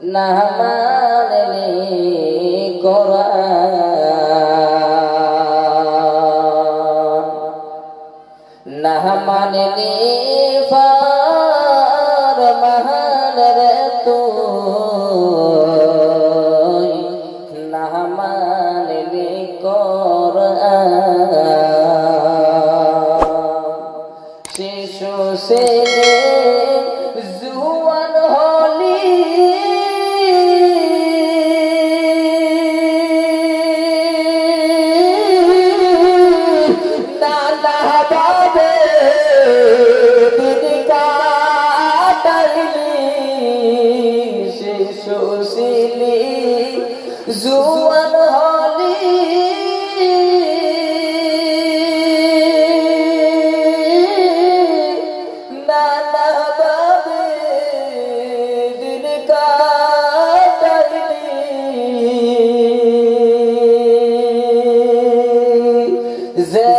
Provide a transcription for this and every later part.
না মানলি কোরআন না মানলি ফার মহান রে তুই না মানলি কোরআন। শিশু সে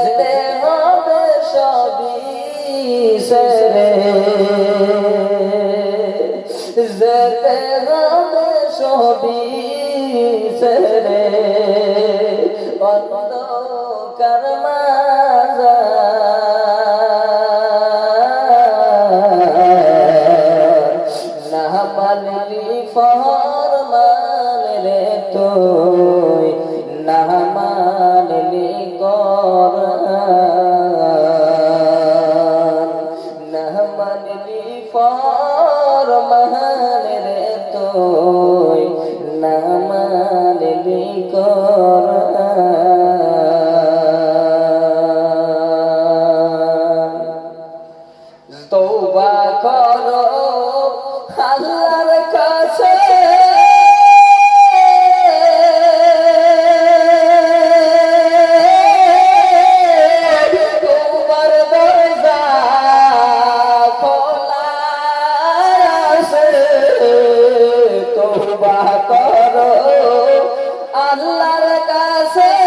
যেতে হবে সবই সেরে। যেতে হবে সবই সেরে। অন্ধকার মাজা না মানলি ফরমান রে তুই না মানলি ফরমান রে তুই না তৌবা করো আল্লাহর কাছে করো। আল্লাহর কাছে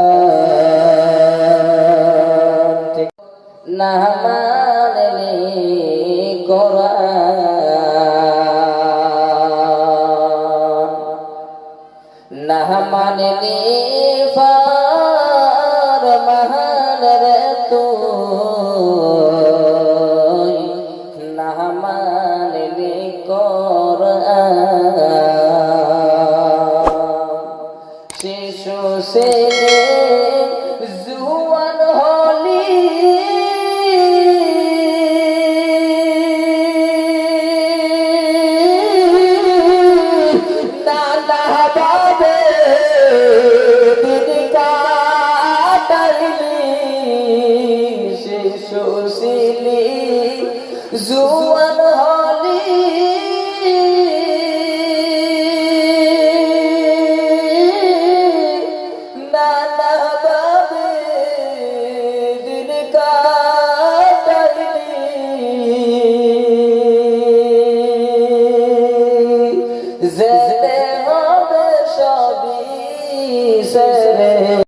না মানলি কোরআন না মানলি শিলি জুয়ান হলি। নানা যে